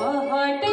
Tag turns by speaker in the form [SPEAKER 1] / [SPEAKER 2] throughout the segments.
[SPEAKER 1] पहाट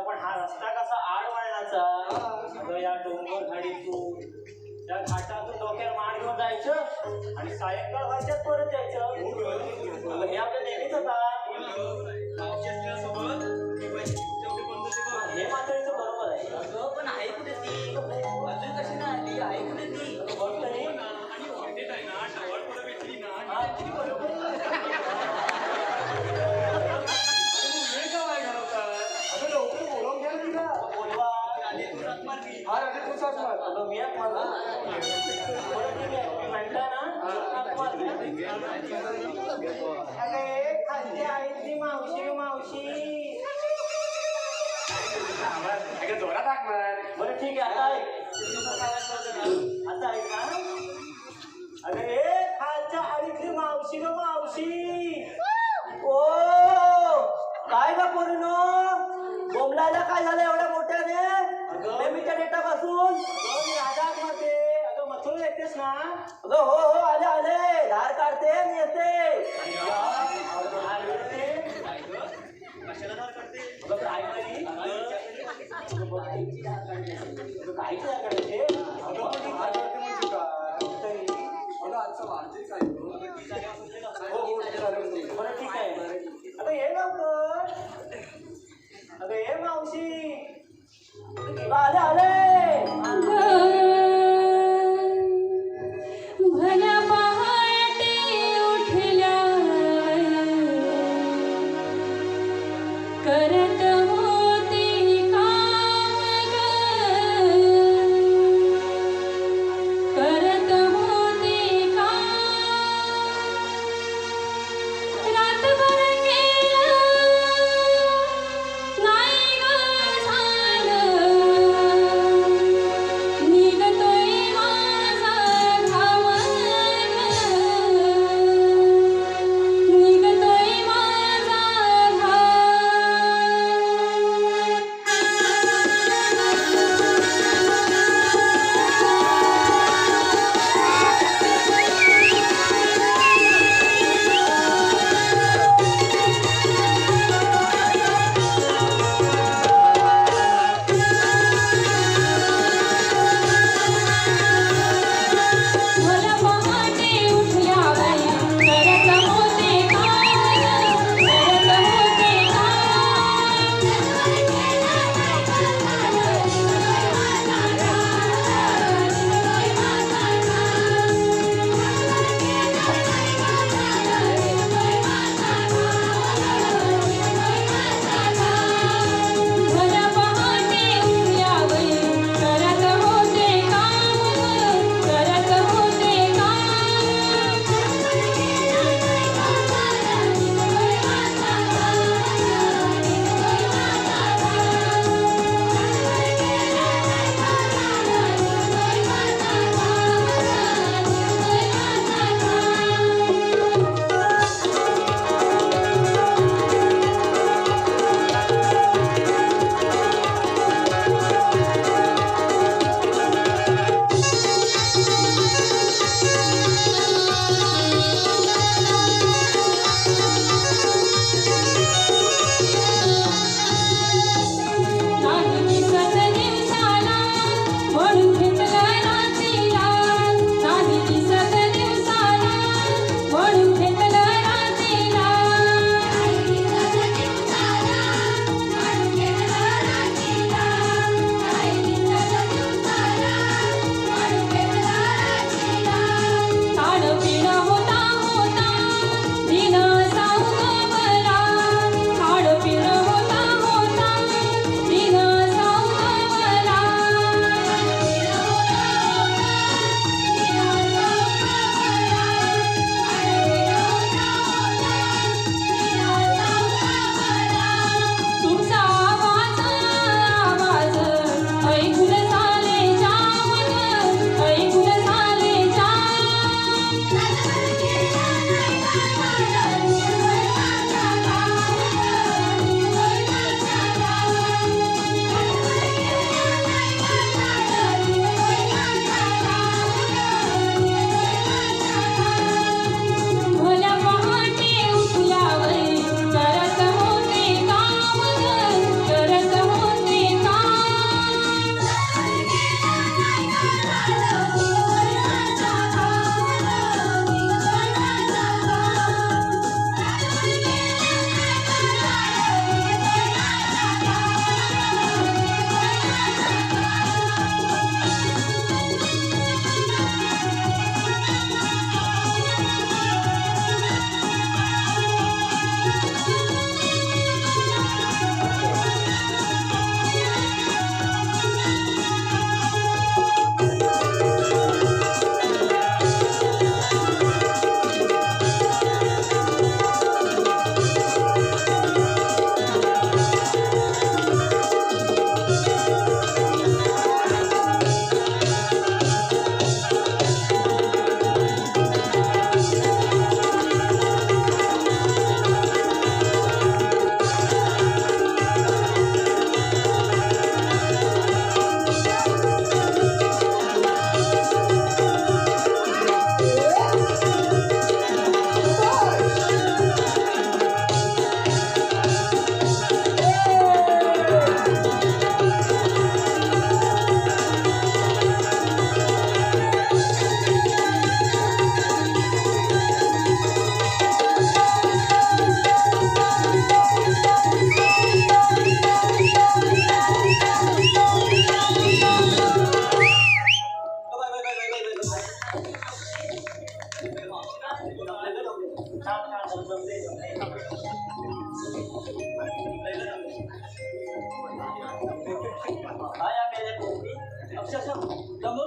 [SPEAKER 2] पण हा रस्ता कसा आड वळणाचा या डोंगर घाडीतून त्या घाटातून डोक्यावर मार घेऊन जायचं आणि सायंकाळ व्हायच्यात परत यायचं हे आपल्या नेहमीच होता
[SPEAKER 3] कशी ना आली? ऐकून ती
[SPEAKER 4] आणि आहे ना पुढे भेटली ना
[SPEAKER 2] हा किती बरोबर बोलवा
[SPEAKER 5] हा
[SPEAKER 2] मी एक तुम्ही म्हणता ना अरे ती मावशी मावशी
[SPEAKER 5] अगं जोरात टाकणार
[SPEAKER 2] बरं ठीक आहे आता ऐक. आता ऐक ना अरे खालच्या आईतली मावशी ग मावशी ओ काय ग पूर्ण? बोमलायला काय झालं एवढ्या मोठ्याने? नेहमीच्या डेटापासून. राधा मध्ये अगं मथुर येतेस ना? अगं हो हो आले आले. धार काढते आणि येते?
[SPEAKER 4] कशाला धार
[SPEAKER 2] काढते. अगं ये लवकर. अगं ये मावशी. अगं, आलं.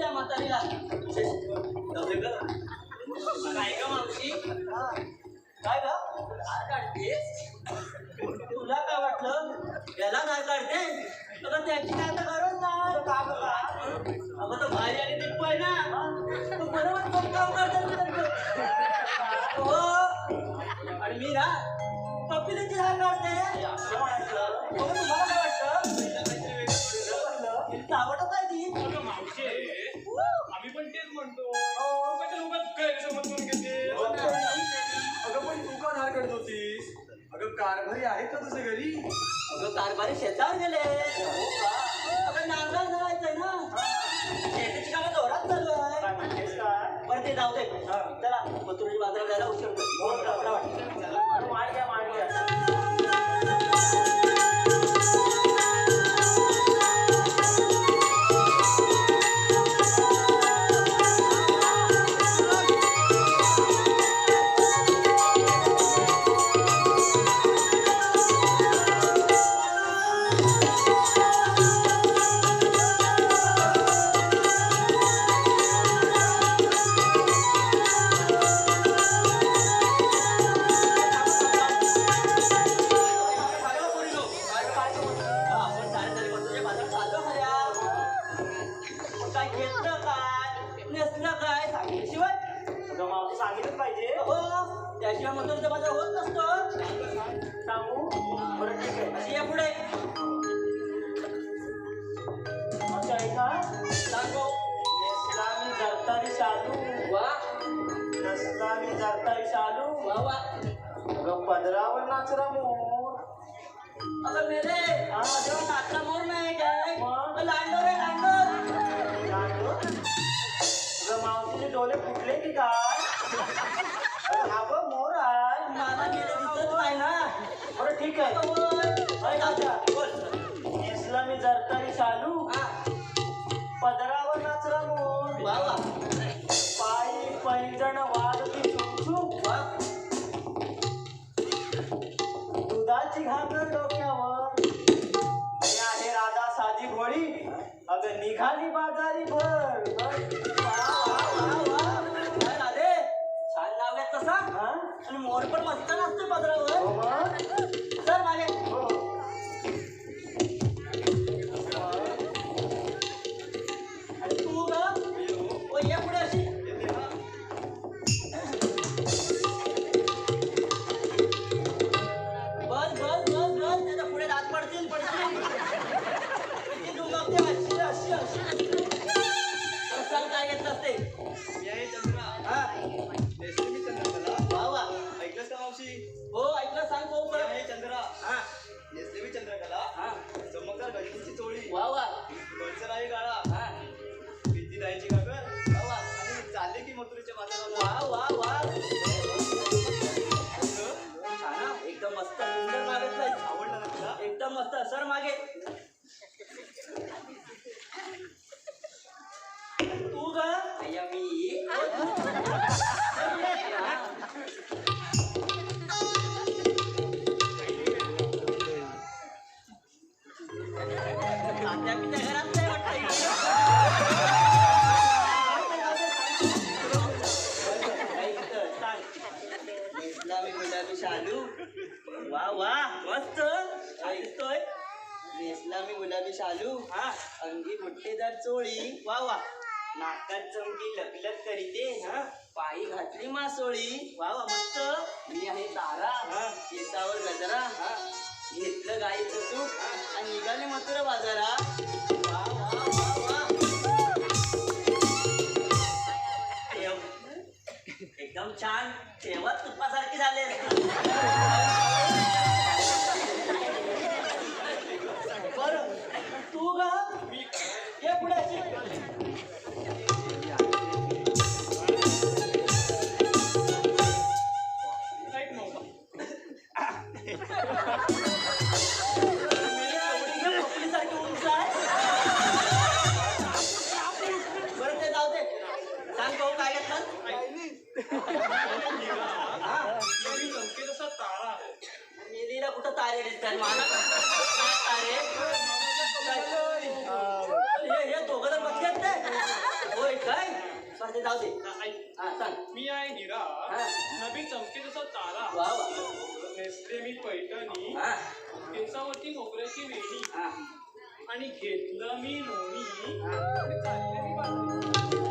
[SPEAKER 6] या म्हातारीला काय ग मावशी
[SPEAKER 3] काय गार काढते तुला काय वाटलं त्याला गार काढते त्याची काय आता गरज नाही अगं तर बाहेर आली ते पण ना? कपिलाची धार काढते असं म्हणायचं अगं तुम्हाला काय वाटतं तिला आवडत आहे ती
[SPEAKER 4] मावशे आम्ही पण तेच म्हणतो लोकांच्या लोकात गैरसमज करून घेते
[SPEAKER 5] अगं पण तू का धार काढत होतीस अगं कारभारी आहे का तुझ्या घरी
[SPEAKER 3] अगं कारभारी शेतावर गेले अगं नांगर धरायचंय ना शेतीची कामं जोरात चालू आहे बरं ते जाऊ दे चला मथुरेच्या बाजारात जायला उशीर होतो. चला त्याशिवाय मथुरेचा बाजार होत नसतो. सांगू? बरं ठीक आहे. या पुढे. असं आहे का सांगू नेसलामी जरतारी शालू. वा. शालू. वा वा. अगं पदरावर नाचरा मोर. अगं मेरे. हा जेव्हा नाचला मोर नाही काय? मग? लांडोर आहे लांडोर लांडोर अगं मावशीचे डोळे फुटले की काय? ठीक आहे. अरे दादा. इस्लामी जरतारी शालू पदरावर नाचला मोर. पायी पैंजण वाजती चुमचुम. वा. दुधाची घागर डोक्यावर. मी आहे राधा साधी भोळी अगं निघाली बाजारी भर. आणि मोर पण मस्त नसतो पदरावर. मस्त आणि निघाले मथुरा बाजारात
[SPEAKER 4] नवीन चमके जसा तारा.
[SPEAKER 3] वा वा.
[SPEAKER 4] नेसले मी पैठणी.
[SPEAKER 3] हा.
[SPEAKER 4] केसावरती मोगऱ्याची वेणी.
[SPEAKER 3] हा.
[SPEAKER 4] आणि घेतलं मी लोणी.
[SPEAKER 3] हा.
[SPEAKER 4] आणि चालले मी बाजारात.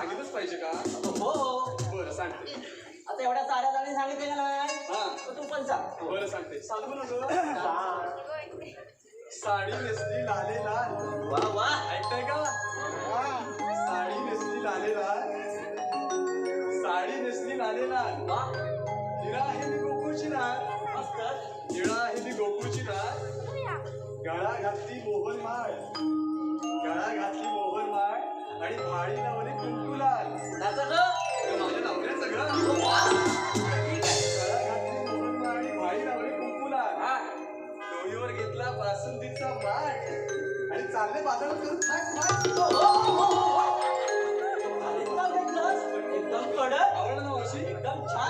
[SPEAKER 5] सांगितलंच पाहिजे का?
[SPEAKER 3] हो. हो
[SPEAKER 5] बरं सांगते.
[SPEAKER 3] आता एवढ्या साऱ्या जणी सांगितलेलं नाही
[SPEAKER 5] हा.
[SPEAKER 3] तर तू पण सांग.
[SPEAKER 5] बरं सांगते. सांगू ना गं? साडी नेसली लाले लाल.
[SPEAKER 3] वा वा.
[SPEAKER 5] ऐकताय का? साडी नेसली लाले लाल. साडी नेसली लाले लाल.
[SPEAKER 3] वा.
[SPEAKER 5] हिरा आहे मी गोकुळची नाळ
[SPEAKER 3] मस्त
[SPEAKER 5] हिरा आहे मी गोकुळची नाळ गळा घातली मोहन माळ. गळा घातली मोहन आणि भाडी लावली कुंकू लाल
[SPEAKER 3] नाचं ग.
[SPEAKER 5] हे माझ्या नवऱ्याचं ग
[SPEAKER 3] हो, वा. ठीक आहे.
[SPEAKER 5] गळा घातली मोहन माळ आणि भाडी लावली कुंकू लाल
[SPEAKER 3] हा.
[SPEAKER 5] डोईवर घेतला बासुंदीचा माठ आणि चालले बाजारात करून
[SPEAKER 3] हो, हो, हो, हो, हो. एकदम कडक
[SPEAKER 5] आवडलं ना मावशी
[SPEAKER 3] एकदम छान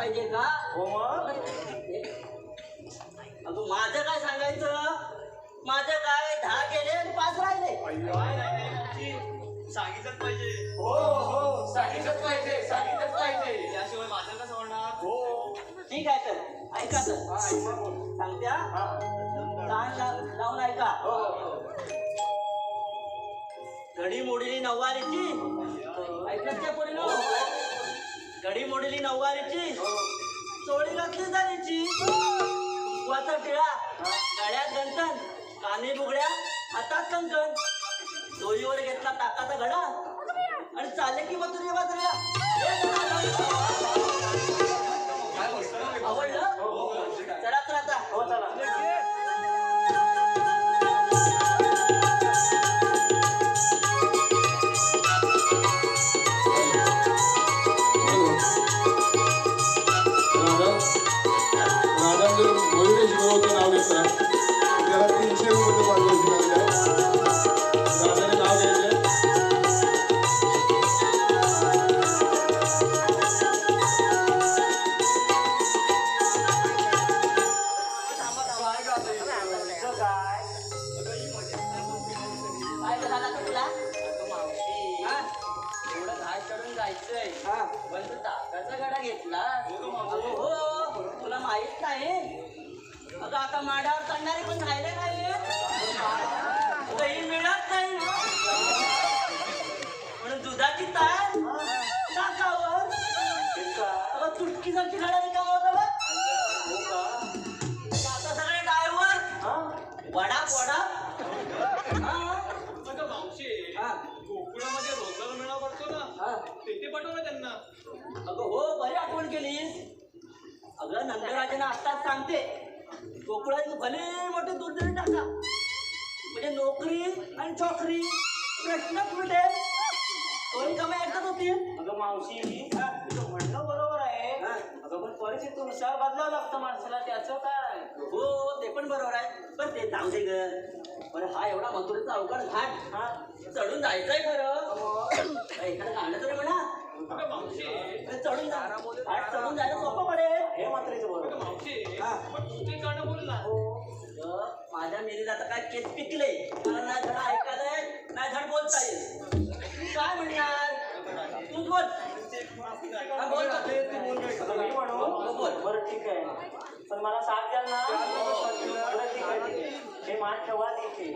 [SPEAKER 3] पाहिजे का? हो मग? अगं माझं काय सांगायचं? माझं काय दहा गेले आणि पाच राहिले.
[SPEAKER 4] सांगितलंच पाहिजे.
[SPEAKER 5] हो हो सांगितलंच पाहिजे सांगितलंच पाहिजे.
[SPEAKER 4] याशिवाय माझं कसं होणार?
[SPEAKER 5] हो.
[SPEAKER 3] ठीक आहे तर ऐका तर
[SPEAKER 5] ऐका. बोल.
[SPEAKER 3] सांगते कान ला- लावून ऐका.
[SPEAKER 5] हो हो.
[SPEAKER 3] घडी मोडली नऊवारीची. ऐकलं त्या पोरीनो? घडी मोडली नऊवारीची. चोळी घातली जारीची कुंकवाचा टिळा. गळ्यात गंठण काने बुगड्या. हातात कंकण डोईवर घेतला ताकाचा घडा. आणि चालले की मथुरी बाजूला
[SPEAKER 5] काय बसतं
[SPEAKER 3] आवडलं? चला तर आता. तुटकी जरची गाड्या रिकामा होता बघ. आता सगळे ड्रायव्हर वडा वडा. हा?
[SPEAKER 4] अगं मावशी?
[SPEAKER 3] हा.
[SPEAKER 4] गोकुळामध्ये रोजगार मेळा पडतो ना.
[SPEAKER 3] हा.
[SPEAKER 4] तेथे पाठव ना त्यांना.
[SPEAKER 3] अगं हो बरी आठवण केलीस. अगं नंदराजांना आत्ताच सांगते गोकुळात भले मोठे दुर्दरी टाका. म्हणजे नोकरी आणि चोकरी प्रश्नच मिटेल दोन्ही कमाई एकदाच होतील
[SPEAKER 2] अगं मावशी म्हणणं बरोबर परिस्थितीनुसार बदलावं लागतं माणसाला त्याचं काय?
[SPEAKER 3] हो ते पण बरोबर आहे. पण ते जाऊ दे ग. बरं हा एवढा मथुरेचा अवघड घाट हा चढून जायचंय खरं. एखादं गाणं तरी म्हणा. चढून जा. घाट चढून जायला सोपं पडेल.
[SPEAKER 1] हे मात्रेचं बरोबर.
[SPEAKER 4] मावशी.
[SPEAKER 3] हा.
[SPEAKER 4] ना
[SPEAKER 3] अगं, माझ्या मेरीला तर काय केस पिकले मला नाही धड ऐकायला नाही धड बोलता येत काय म्हणणार? तूच बोल. बोल बोल.
[SPEAKER 1] बरं ठीक आहे. पण मला साथ द्याल ना? बरं ठीक आहे ठीक आहे. हे मान ठेवा तिथे